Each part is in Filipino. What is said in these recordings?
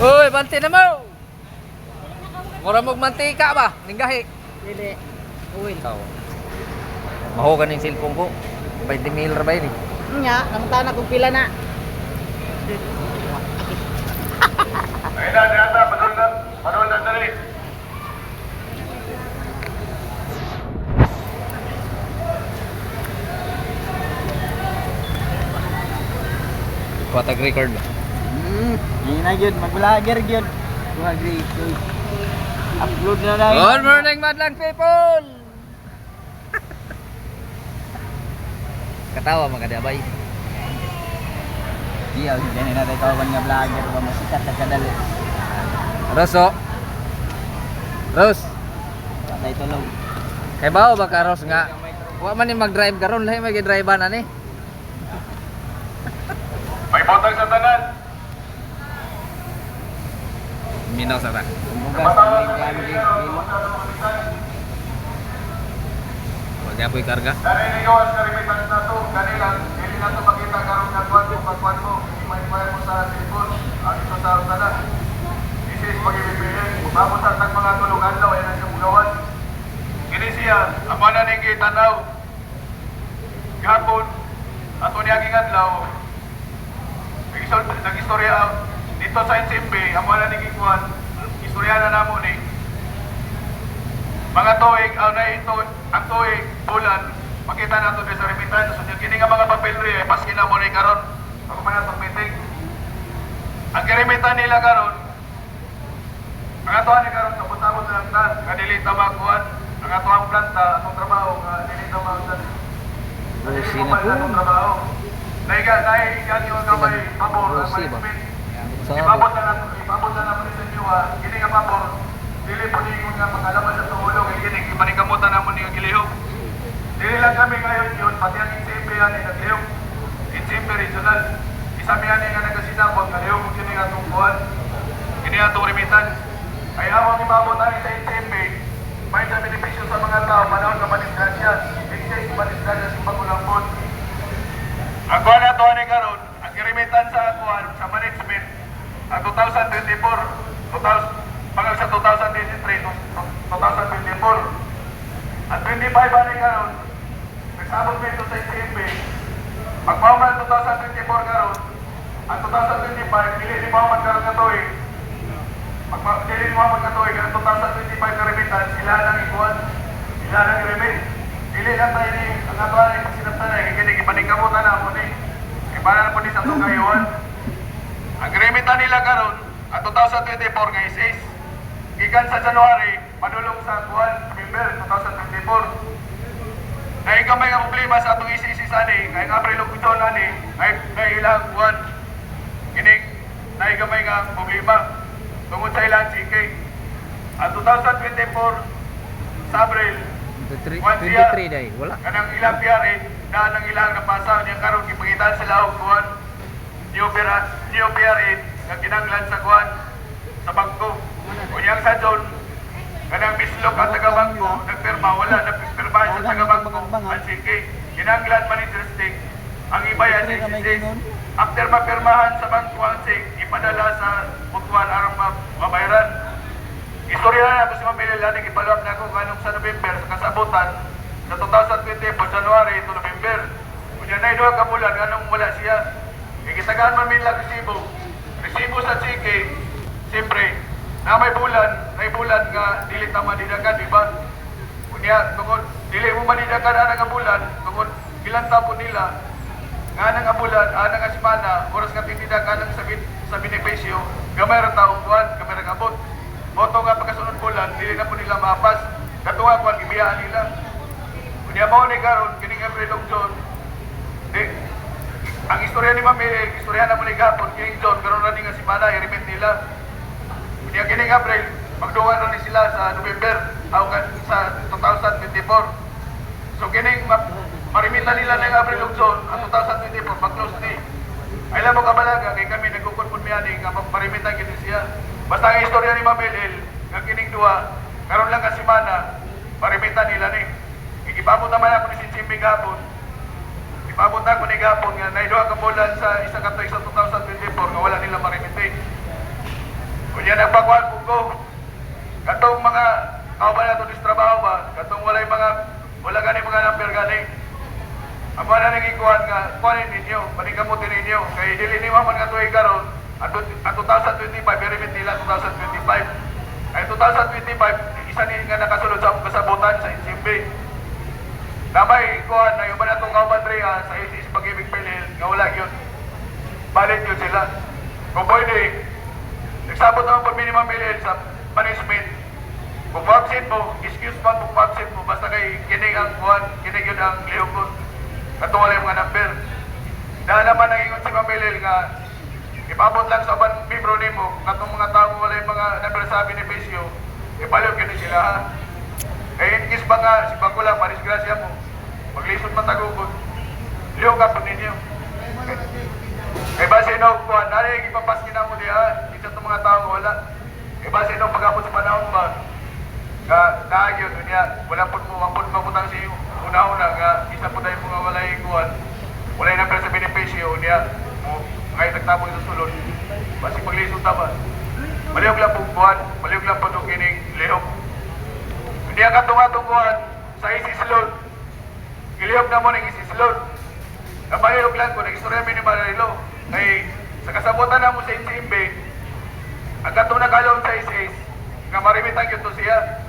Uy, banti na mo! Mura mong mantika ba? Ninggahi. Dili. Uwil. Ikaw. Mahugan yung cellphone ko. 20 mil ra ba yun eh? Nya, nang tanak kung pila na. Ayun na, padol na, padol na dali. Patag record ba? Hmm, di na yun. Mag-vlogger yun. Mag-agree. Upload na lang. Good morning, madlang people! Katawa mga dabay. Iya, ganyan na tayo kawan nga vlogger. Ba masikat sa kadali. Roso. Ros. Patay tulog. Kay bao ba ka Ros nga? Wa man ni mag-drive karon lahi may drive na ni. May botag sa tanan. Minaw sa ta. Bugas na may gamit kilo. Magapoy karga. Dari ni gawas ka remittance na to, kanila, hindi na to makita karon nga kwan mo, pagkwan mo, hindi ma-inquire mo sa cellphone, ang ito sa tanan. This is pag-ibigay, mabot sa tag mga tulungan daw, ay nasa bugawan. Kini siya, ang mana ni kitanaw, gapon, ato ni aging adlaw, Nag- nag-istorya dito sa NCMB, ang mga nagigikuan, istorya na namo ni mga tuig, ang na ito, ang tuig, bulan, makita nato sa remittance. So, kini nga mga papelri, eh, paski na mo ni karon. Ako man atong meeting. Ang kirimitan nila karon, ang atuan ni karon, kabutabot na lang ta, kadili tamakuan, ang atuang planta, atong trabaho, nga dili tamakuan. Kadili Busi mo na pa po. atong trabaho. Naiga, naiga yung gamay, pabor, management. Sa Ipabot na nato, ipabot na nato sa inyo, ah. Kini nga pabor, dili po ni mga pangalaman sa tuhulog, kay kini, ipanikamutan na mo ni gilihok. Dili lang kami ngayon yun, pati ang ICMP yan ay naglihok. ICMP regional. Isa mi yan nga nagasinabot, nalihok kung kini nga tungkuhan. Kini nga itong remittance. Ay amang ibabot tayo sa ICMP, may sa benepisyo sa mga tao, panahon ka manisgrasya. Excess manisgrasya sa pagulambot. Ang kuha na ito ni karon, ang kirimitan sa kuha sa management, ang 2024, 2000, pagka sa 2023, 2024. At 25 ba ni karon, nagsabot mo ito sa ICMB, pag mauman 2024 karon, ang 2025, dili ni mauman karon nga tuig, pag dili ni ka tuig, ang 2025 ka remittance, sila nang ikuan, sila nang remit. Dili lang tayo ang ato ay sinaptan ay, kaya na mo ni, ipanan na po ni sa tungayuan. Ang remitan nila karon, ang 2024 nga isis, gikan sa January, padulong sa kuwan, November 2024. Dahil ka may nga problema sa atong isisisani, kaya nga April ug June ani, ay kay ilang kuwan. Kining dahil ka may nga problema tungod sa ilang CK. Ang 2024 sa April, 23 One siya. 23 day. Wala. kanang ilang piyari, daan ang ilang napasa niya karon gipagitan sa laog kuwan. New pira, new piyari, nga kinanglan sa kuwan sa bangko. Kunyang sa John, kanang mislok ang taga-bangko, nagpirma, wala, nagpirma sa taga-bangko, ang sige, kinanglan man interesting, ang iba yan. After mapirmahan sa bangko ang sig, ipadala sa mutual arang ma- mabayaran. Istorya na ako si Mamili Laning, ipaluap na ako kanong sa November sa kasabutan sa 2024, January to November. Kunya na ito ka bulan, anong wala siya. Ikitagaan man min lang resibo. Resibo sa chike, siyempre, na may bulan, may bulan nga dili ta manidagan, di ba? Kunya, tungod, dili mo manidagan ana nga bulan, tungod, ilang tapo nila, nga nang nga bulan, ana nga semana, oras ka tinidagan ng sa, bin, sa benepisyo, gamay ra taong buwan, gamay ra kabot. Moto nga pagkasunod bulan, dili na po nila mapas. Katuwa ko ang ibiyaan nila. Kunya mo ni karon kining April ug June. Ang istorya ni Mami, istorya na mo ni kining June, karon na ni nga semana, i-remit nila. Kunya kining April, magduwa na ni sila sa November, aw ka- sa 2024. So kining ma marimita nila ng April ug June, ang 2024, mag-close ni. Ay mo kabalaga, kay kami nagkukun mi ani nga marimitan kini siya. Basta ang istorya ni Mamilil, nga kining duwa, karon lang ka semana, marimitan nila ni. Ikipabot naman ako ni Sinsimbi gapon. Paabot ako ni Gapon nga naiduha ka bulan sa isa ka sa 2024 nga wala nila ma-remitting. Kunya nagpakuan po ko. Katong mga kauban na ito trabaho ba? Katong walay mga wala gani mga number gani. Amo na nang ikuan nga kuanin ninyo, panikamutin ninyo kay dili ni man nga tuig karon at 2025 remit nila 2025. Ay 2025 isa ni nga nakasulod sa kasabutan sa NCB. Namay kuan na yung ba natong kauban Drea sa ISIS pag-ibig pilil nga wala yun. Balik yun sila. Kung pwede, nagsabot naman pag minimum pilil sa punishment. Kung vaccine mo, excuse man kung vaccine mo, basta kay kinig ang kuan, kinig yun ang lihok ko. Katuwala yung mga number. Dahil naman nang ingon si Mamilil nga, ipabot lang sa ban membro nimo katong mga tao wala yung mga number sa benepisyo, ipaliw kini sila ha. Eh, in case ba nga, si Bakula, marisgrasya mo, maglisod matagugod, liyo ka po ninyo. Eh, base no, kuhan, nari, ipapaskin na mo diha, isa itong mga tao, wala. Eh, base no, pagkapot sa panahon ba, nga, naagyo, niya, wala po mo, wapot mabutang si una-una, nga, isa po tayo mga walay kuhan, walay na sa benepisyo, niya, mo, ngayon nagtabong sa sulod, base maglisod na ba? Maliyog lang po kuhan, maliyog lang po itong kining lihok. Hindi ang katunga-tunguhan sa isislod. Gilihok na mo ng isislod. Nabalilog lang ko, nag-istorya mi ni Marilo. Kay sa kasabutan na mo sa NCMB, ang katong nakalong sa ISIS, nga marimitan yun to siya.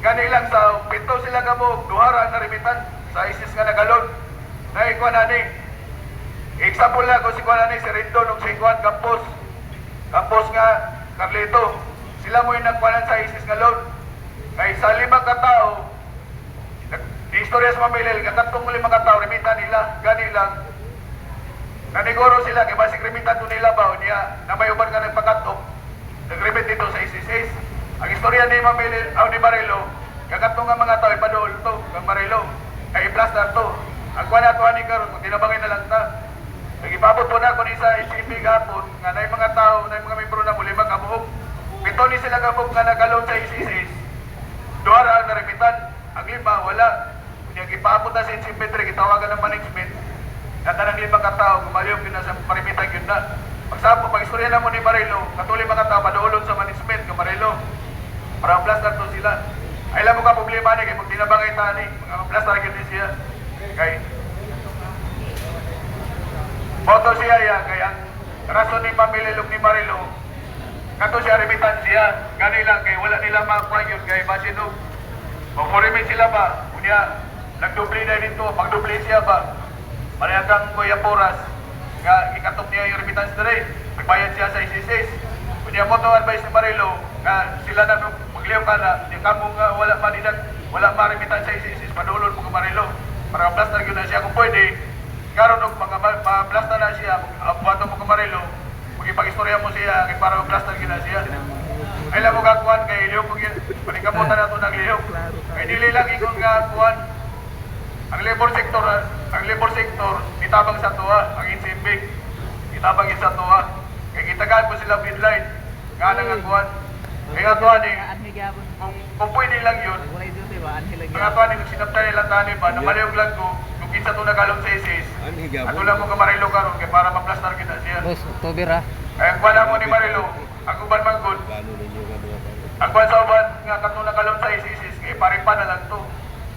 Gani lang sa pito sila kamo, duhara ang narimitan sa ISIS nga nagalon. Na ikaw na ni. Example lang ko si Kwan na ni, si Rendon, o si Kwan Campos. Campos nga, Carlito. Sila mo yung nagkwanan sa ISIS nga loan. Kay sa limang katao, istorya sa mamilil, katong limang katao, remita nila, gani lang. Naniguro sila, kay basig remita to nila ba, o niya, na may uban nga nagpakatok, nag-remit dito sa ISIS. Ang istorya ni Mamilil, aw ni Marilo, kakatong nga mga tao, ipadool to, kang Marilo, ay i-plaster to. Ang kwa na to, ani karon, kung tinabangin na lang ta. Nagipabot po na ko ni sa ICP gapon, nga na mga tao, na mga membro na muli magkabuhok. Pito ni sila gabog nga nagalon sa ISIS, Duara ang narimitan. Ang lima, wala. Kaya na sa insimpetry, kitawagan ng management. At ang lima katao, kumaliw yun na sa parimitan yun na. Pagsapo, pag istorya na mo ni Marilo, katuloy mga tao, paduulon sa management ka Marilo. Para ang plaster to sila. Ay lang mo ka problema ni, kaya pag tinabangay tani, mga plaster yun din siya. Kay, Boto siya ya, kaya ang rason ni Pamililog ni Marilo, Kato siya remitan siya, gani lang kay wala nila makuha yun kay Basino. Kung remit sila ba, kunya, nagdubli na dito, magdubli siya ba? Malayagang Kuya Poras, nga ikatok niya yung remittance na rin, nagbayad siya sa ICCS. Kunya mo to advice ni Marilo, nga sila na magliw ka na, di ka mo nga wala manidag, wala ma remittance sa ICCS, padulon mo ka Marilo. Para plaster yun na siya kung pwede, karon og mga ma-plaster na siya, abuhato mo ka Marilo, Magipag-istorya mo siya, kay para mag-plaster gina siya. Ay lang mo kakuan kay Leo kung yun, panikamutan na ito ng Leo. Kay dili lang ikon nga kuan. Ang labor sector, ang labor sector, itabang sa tuwa, ang insimbig. Itabang sa tuwa. Kay kitagaan mo sila midline. Nga lang ang kuan. Kaya tuwa ni, Anhi gyapon. kung, kung pwede lang yun, Wala mga tuwa ni, kung sinapta nila tani ba, namaliyog lang ko, kung kinsa ito nagalong sa isis, ako lang mo ka Marilo karon kay para ma-plaster kita siya. Boss, October ha. Ay, ang kuwan mo ni Marilo, ang uban man good, ang kuwan sa uban nga katong nakalon sa ISIS, kay paripan na lang to.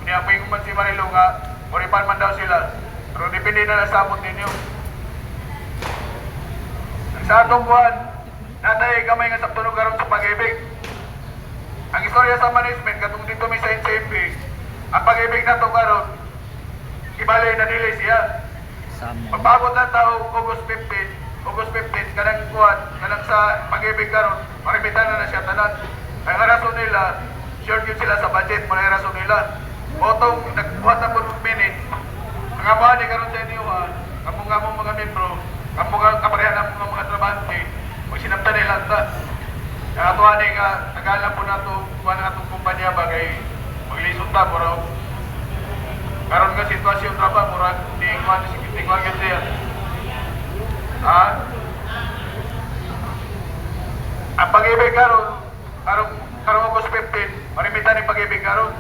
Ang may man si Marilo nga, paripan man daw sila. Pero depende na lang sa amot ninyo. Ang sa atong kuwan, natay gamay nga sa tunog karon sa pag-ibig. Ang istorya sa management, katong dito may sa NCMP, ang pag-ibig na to karon, ibalay na nila siya. Pagpagod na tao, August 15, August 15, kanang kuwan, kanang sa pag-ibig karon, maribitan na na siya tanan. Ay nga rason nila, sure yun sila sa budget, mga rason nila. Otong nagbuhat na po ng minute, ang abahan ni karon sa inyo, kamong kamong mga membro, kamong kaparehan ng mga mga trabante, kung sinapta nila ta. Kaya tuwa ni nga, tagalan po na ito, kuha na itong kumpanya ba, kay maglisod ta, pero karon nga sitwasyon traba murag di ko ano si ko agad siya. Ha? Ang pag-ibig karon, karon karon August 15, marimita ni pag-ibig karon.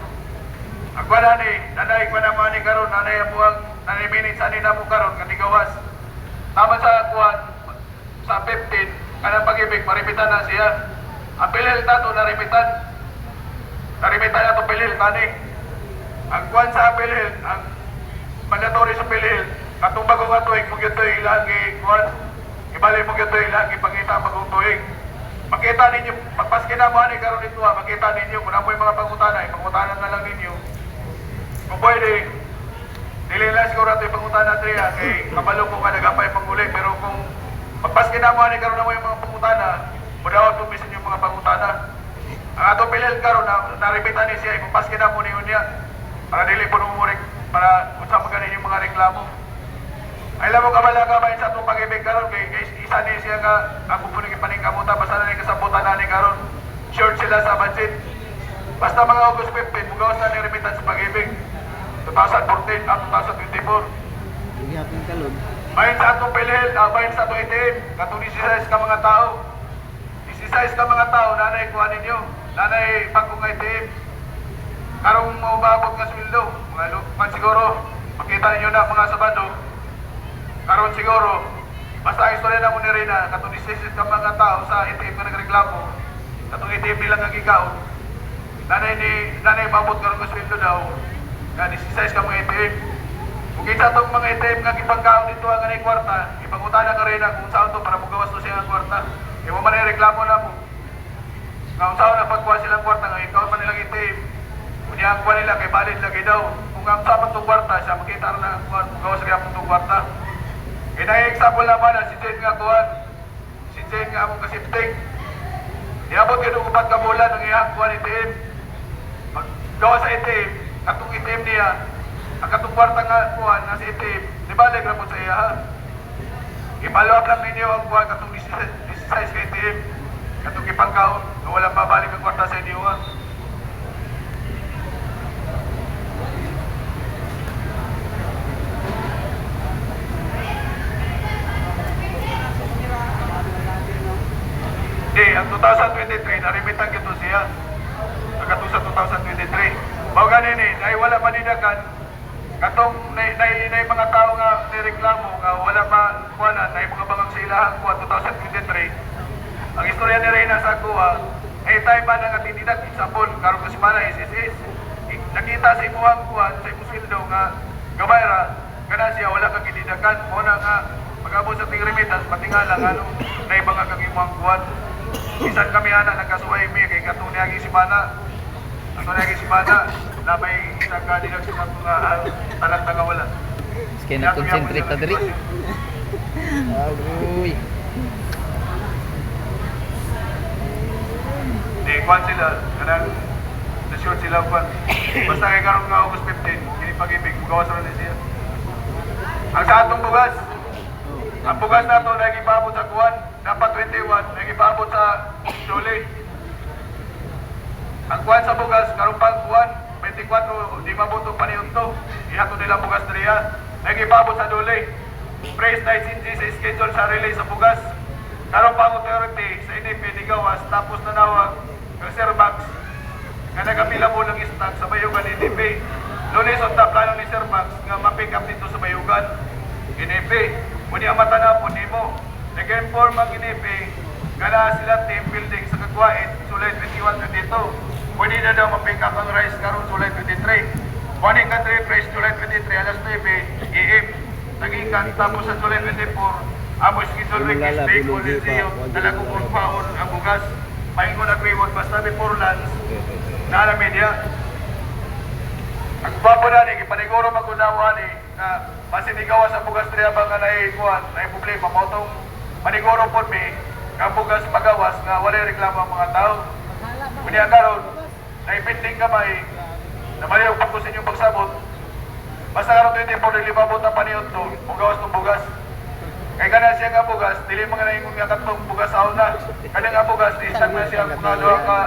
Ang wala ni, nanay ko naman ni karon, nanay ang buwang, nanay minutes ani na mo karon katigawas. Tama sa kuwan sa 15, kanang pag-ibig marimita na siya. Ang pilil tato narimitan. Narimitan na to pilil tani. Ang kwan sa apelil, ang mandatory sa apelil, katong bago nga tuig, kung ito ilang kwan, Ibalik mo gito yung lang, ipangita ang magtutuig. Makita ninyo, pagpas kinamahan ni karon dito, ah, makita ninyo, kung ano yung mga pangutana, ipangutanan na lang ninyo. Kung pwede, dili lang siguro ito yung pangutana Tria, kay kapalo ko ka nagapay panguli, pero kung pagpas kinamahan ni karon mo yung mga pangutana, mudawat tumisin yung mga pangutana. Ang ato pilil karon na naripitan ni siya, ipagpas kinamo ni niya, para dili po numurik, para unsa maganin yung mga reklamo. Ay lamo ka bala ka ba sa itong pag-ibig karon kay kay isa ni siya ako po nang ipaningkamuta basta na ni kasabutan na ni karon. Short sila sa budget. Basta mga August 15 mugawas na ni remittance sa pag-ibig. 2014 at 2024. Hindi ating kalod. Bayan sa atong pilhel, ah, bayan sa atong itim, katong 16 ka mga tao. 16 ka mga tao, nanay kuha ninyo. Nanay pagkong itim. Karong maubabot nga sweldo, mga lupan siguro, makita ninyo na mga sabado, karon siguro, basta ang istorya na mo ni Rina, katong 16 ka mga tao sa itim nga nagreklamo, katong itim nilang nga gikaon, nanay ni, nanay babot karon nga sweldo daw, nga 16 ka mga itim. Kung kita tong mga itim nga gipangkaon dito ang ganay kwarta, ipangutana ka rin kung saan to para mugawas to siya ang kwarta. Kaya mo man reklamo na mo. Nga kung saan na pagkuha silang kwarta, nga ikaw man nilang itim. Kung ang kuha nila kay balid lagi daw. Kung ang saan tong kwarta, siya makita rin na kuha, mugawas rin ang tong kwarta. Kaya na example naman na si Jane nga kuha, si Jane nga among kasipting. Niabot ka nung upat ka bulan ng iyang kuha ni itim. Paggawa sa itim, katong itim niya, ang katong kwarta nga kuha na si itim, ba leg mo sa iya ha? Up lang ninyo ang kuha katong 16 ka itim, katong ipangkaon, na walang babalik ang kwarta sa inyo ha. Hindi, ang 2023, narimitan kito siya. Ang katong sa 2023. Bawa ganin eh, ay wala pa ninagan. Katong na, na, na, mga tao nga nireklamo nga wala pa kuwanan, na mga bangang sa ilahan kuha 2023. Ang istorya ni Reyna sa kuha, ay tayo ba na nga tinidag, example, karon ko si Mana SSS, nakita sa imuhang kuha, sa imong sweldo nga gabayra, kana siya wala kang kinidagan, mo na nga pag-abot sa ting remittance, pati nga ano, na iba nga kang imuhang kuha. Bisan kami ana nagkasuway mi kay katong niagi si Mana. Katong niagi si Mana na may isang kanilang sa mga uh, talanta nga wala. Kaya na-concentrate na diri. Agoy. Di kwan sila, kanang na-short sila kwan. Basta kay karon nga August 15, kini pag-ibig, mugawas na siya. Ang sa atong bugas, ang bugas na ito nagipabot sa kuwan, dapat 21, nagipabot sa Dole. Ang kuwan sa bugas, karon pang kuwan, 24, di mabuto pa niyon to. Ihato nila bugas diriya. Nagipabot sa Dole. Praise na isinji sa schedule sa relay sa bugas. Karon pang authority sa NFP ni Gawas, tapos nanawag, reserve box, nga nagapila mo ng stock sa Bayugan NFP. Lunes top plano ni Sir Max nga ma-pick up dito sa Bayugan. NFP, muni ang mata na po nimo. Nag-inform ang NFP nga sila team building sa Kagwait, July 21-22. Pwede na daw ma-pick up ang rice karon July 23. Morning country price July 23 alas 9 AM. Nag-ikan tapos sa July 24 Amo schedule week is big on the CEO. Paon ang bugas. Pahingon at reward basta before lunch. Na media. Ang papo na ni, ipaniguro magunawa ni, na masinigawa sa bugas niya ba nga na kuhan, na problema mo itong paniguro po mi, ang bugas pagawas nga wala reklamo ang mga tao. Kunya karon, na ipinding kamay, na mali ang pagkusin yung pagsabot, basta karon 24 libabot ang paniyon to, bugawas tong bugas. Kay kana siya nga bugas, dili mga naingon nga katong bugas sa una. Kana nga bugas, di isang na siya mga duha ka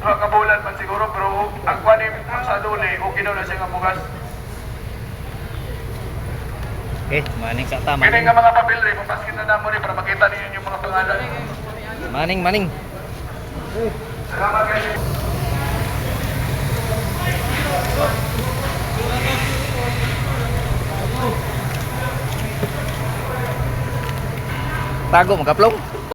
duha ka bulan man siguro, pero ang kwanim sa duli, okay na siya nga bugas. Okay, maning sa tama. Kini nga mga papel rin, papaskin na namo rin para makita ninyo yung mga pangalan. Maning, maning. Salamat kayo. ta có một cặp